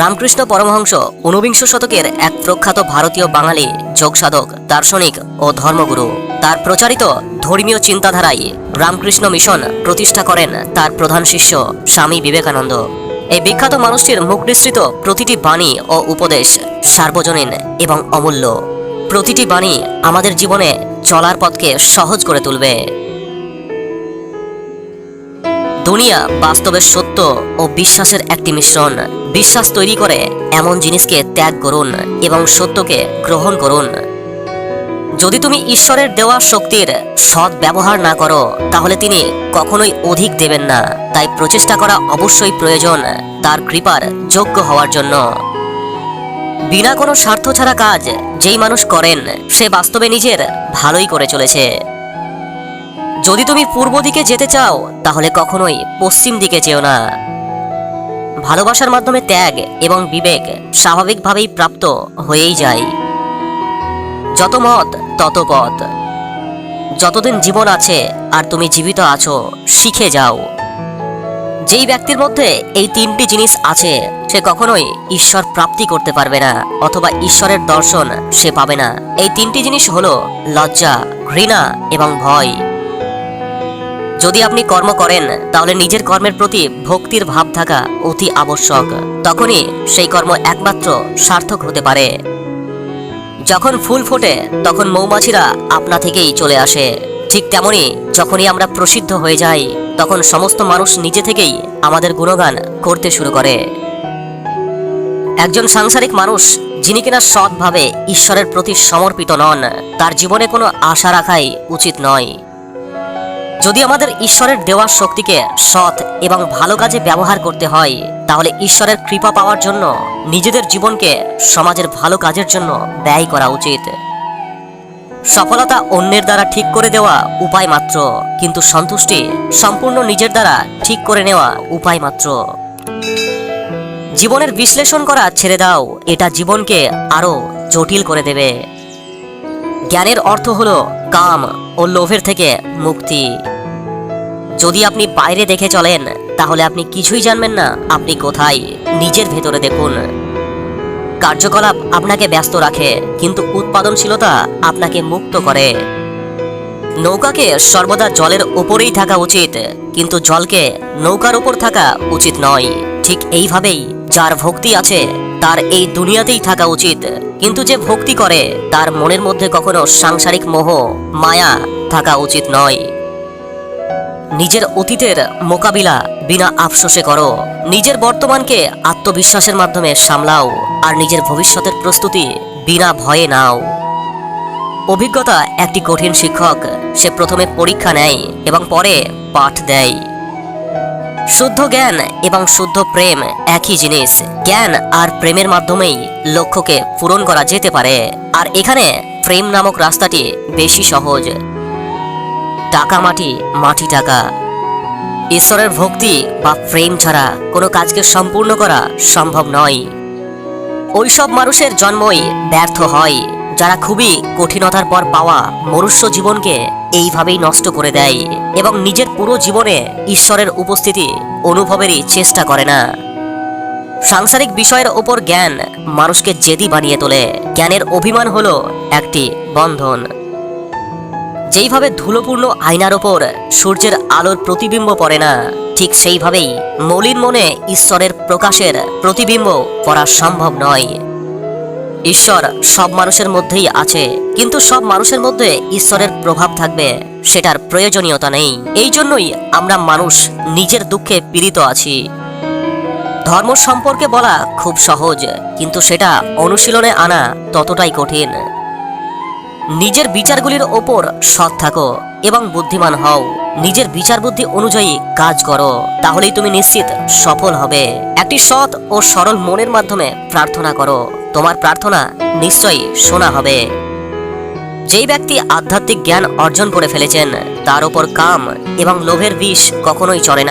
রামকৃষ্ণ পরমহংস ঊনবিংশ শতকের এক প্রখ্যাত ভারতীয় বাঙালি, যোগসাধক, দার্শনিক ও ধর্মগুরু। তার প্রচারিত ধর্মীয় চিন্তাধারায় রামকৃষ্ণ মিশন প্রতিষ্ঠা করেন তার প্রধান শিষ্য স্বামী বিবেকানন্দ। এই বিখ্যাত মানুষটির মুখ নিঃসৃত প্রতিটি বাণী ও উপদেশ সার্বজনীন এবং অমূল্য। প্রতিটি বাণী আমাদের জীবনে চলার পথকে সহজ করে তুলবে। দুনিয়া বাস্তবের সত্য ও বিশ্বাসের একটি মিশ্রণ। বিশ্বাস তৈরি করে এমন জিনিসকে ত্যাগ করুন এবং সত্যকে গ্রহণ করুন। যদি তুমি ঈশ্বরের দেওয়া শক্তির সৎ ব্যবহার না করো, তাহলে তিনি কখনোই অধিক দেবেন না। তাই প্রচেষ্টা করা অবশ্যই প্রয়োজন তার কৃপার যোগ্য হওয়ার জন্য। বিনা কোনো স্বার্থ ছাড়া কাজ যেই মানুষ করেন, সে বাস্তবে নিজের ভালোই করে চলেছে। যদি তুমি পূর্ব দিকে যেতে চাও, তাহলে কখনোই পশ্চিম দিকে চেও না। ভালোবাসার মাধ্যমে ত্যাগ এবং বিবেক স্বাভাবিকভাবেই প্রাপ্ত হয়েই যায়। যত মত, তত পথ। যতদিন জীবন আছে আর তুমি জীবিত আছো, শিখে যাও। যেই ব্যক্তির মধ্যে এই তিনটি জিনিস আছে, সে কখনোই ঈশ্বর প্রাপ্তি করতে পারবে না, অথবা ঈশ্বরের দর্শন সে পাবে না। এই তিনটি জিনিস হলো লজ্জা, ঘৃণা এবং ভয়। যদি আপনি কর্ম করেন, তাহলে নিজের কর্মের প্রতি ভক্তির ভাব থাকা অতি আবশ্যক। তখনই সেই কর্ম একমাত্র সার্থক হতে পারে। যখন ফুল ফোটে, তখন মৌমাছিরা আপনা থেকেই চলে আসে। ঠিক তেমনি যখনই আমরা প্রসিদ্ধ হয়ে যাই, তখন সমস্ত মানুষ নিজে থেকেই আমাদের গুণগান করতে শুরু করে। একজন সাংসারিক মানুষ, যিনি কিনা সৎভাবে ঈশ্বরের প্রতি সমর্পিত নন, তার জীবনে কোনো আশা রাখাই উচিত নয়। যদি আমাদের ঈশ্বরের দেওয়া শক্তিকে সৎ এবং ভালো কাজে ব্যবহার করতে হয়, তাহলে ঈশ্বরের কৃপা পাওয়ার জন্য নিজেদের জীবনকে সমাজের ভালো কাজের জন্য ব্যয় করা উচিত। সফলতা অন্যের দ্বারা ঠিক করে দেওয়া উপায় মাত্র, কিন্তু সন্তুষ্টি সম্পূর্ণ নিজের দ্বারা ঠিক করে নেওয়া উপায় মাত্র। জীবনের বিশ্লেষণ করা ছেড়ে দাও, এটা জীবনকে আরও জটিল করে দেবে। জ্ঞানের অর্থ হলো কাম ও লোভের থেকে মুক্তি। যদি আপনি বাইরে দেখে চলেন, তাহলে আপনি কিছুই জানবেন না। আপনি কোথায়? নিজের ভেতরে দেখুন। কার্যকলাপ আপনাকে ব্যস্ত রাখে, কিন্তু উৎপাদনশীলতা আপনাকে মুক্ত করে। নৌকাকে সর্বদা জলের উপরেই থাকা উচিত, কিন্তু জলকে নৌকার উপর থাকা উচিত নয়। ঠিক এইভাবেই যার ভক্তি আছে, তার এই দুনিয়াতেই থাকা উচিত। কিন্তু যে ভক্তি করে, তার মনের মধ্যে কখনো সাংসারিক মোহ, মায়া থাকা উচিত নয়। নিজের অতীতের মোকাবিলা বিনা আফসোসে করো। নিজের বর্তমানকে আত্মবিশ্বাসের মাধ্যমে সামলাও আর নিজের ভবিষ্যতের প্রস্তুতি বিনা ভয়ে নাও। অভিজ্ঞতা একটি কঠিন শিক্ষক, সে প্রথমে পরীক্ষা নেয় এবং পরে পাঠ দেয়। শুদ্ধ জ্ঞান এবং শুদ্ধ প্রেম একই জিনিস। জ্ঞান আর প্রেমের মাধ্যমেই লক্ষ্যকে পূরণ করা যেতে পারে। আর এখানে প্রেম নামক রাস্তাটি বেশি সহজ। টাকা মাটি মাটি টাকা। ঈশ্বরের ভক্তি বা প্রেম ছাড়া কোনো কাজকে সম্পূর্ণ করা সম্ভব নয়। ওইসব মানুষের জন্মই ব্যর্থ হয়, যারা খুবই কঠিনতার পর পাওয়া মনুষ্য জীবনকে এইভাবেই নষ্ট করে দেয় এবং নিজের পুরো জীবনে ঈশ্বরের উপস্থিতি অনুভবেরই চেষ্টা করে না। সাংসারিক বিষয়ের ওপর জ্ঞান মানুষকে জেদি বানিয়ে তোলে। জ্ঞানের অভিমান হলো একটি বন্ধন। যেইভাবে ধুলোপূর্ণ আয়নার ওপর সূর্যের আলোর প্রতিবিম্ব পড়ে না, ঠিক সেইভাবেই মলিন মনে ঈশ্বরের প্রকাশের প্রতিবিম্ব পড়া সম্ভব নয়। ঈশ্বর সব মানুষের মধ্যেই আছে, কিন্তু সব মানুষের মধ্যে ঈশ্বরের প্রভাব থাকবে, সেটার প্রয়োজনীয়তা নেই। এই জন্যই আমরা মানুষ নিজের দুঃখে পীড়িত আছি। ধর্ম সম্পর্কে বলা খুব সহজ, কিন্তু সেটা অনুশীলনে আনা ততটাই কঠিন। নিজের বিচারগুলির ওপর সৎ থাকো এবং বুদ্ধিমান হও। নিজের বিচার বুদ্ধি অনুযায়ী কাজ করো। তাহলেই তুমি নিশ্চিত সফল হবে। একটি সৎ ও সরল মনের মাধ্যমে প্রার্থনা করো। তোমার প্রার্থনা নিশ্চয়ই শোনা হবে। যেই ব্যক্তি আধ্যাত্মিক জ্ঞান অর্জন করে ফেলেছেন, তার উপর কাম এবং লোভের বিষ কখনোই চড়ে না।